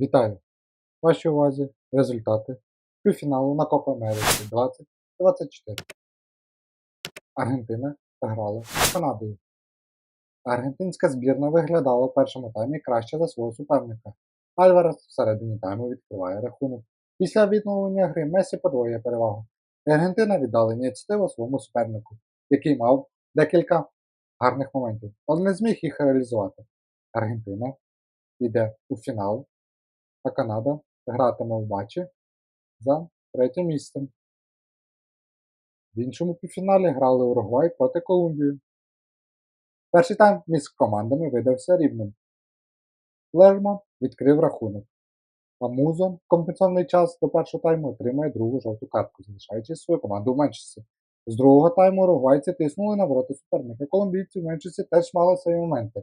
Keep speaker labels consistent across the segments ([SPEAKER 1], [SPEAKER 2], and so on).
[SPEAKER 1] Вітаю! Вашій увазі результати півфіналу на Копа Америці 2024. Аргентина грала з Канадою. Аргентинська збірна виглядала в першому таймі краще за свого суперника. Альварес всередині тайму відкриває рахунок. Після відновлення гри Месі подвоює перевагу. Аргентина віддала ініціативу своєму супернику, який мав декілька гарних моментів, але не зміг їх реалізувати. Аргентина йде у фінал а Канада гратиме в матчі за третє місце. В іншому півфіналі грали Уругвай проти Колумбії. Перший тайм між командами видався рівним. Лерман відкрив рахунок, а Музон в компенсований час до першого тайму отримає другу жовту картку, залишаючи свою команду в меншості. З другого тайму уругвайці тиснули на ворота суперника. Колумбійці в меншості теж мали свої моменти.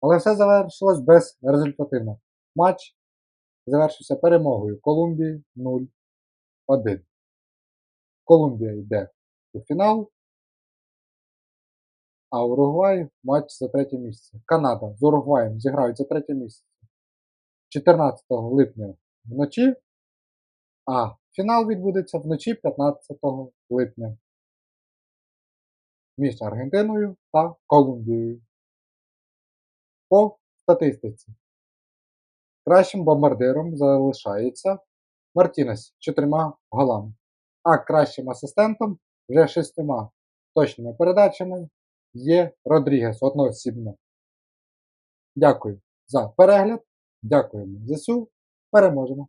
[SPEAKER 1] Але все завершилось безрезультативно. Матч завершився перемогою Колумбії 0-1. Колумбія йде у фінал, а Уругвай матч за третє місце. Канада з Уругваєм зіграють за третє місце 14 липня вночі, а фінал відбудеться вночі 15 липня між Аргентиною та Колумбією. По статистиці. Кращим бомбардиром залишається Мартінес чотирма голами, а кращим асистентом вже шістьма точними передачами є Родрігес одноосібно. Дякую за перегляд. Дякуємо ЗСУ. Переможемо!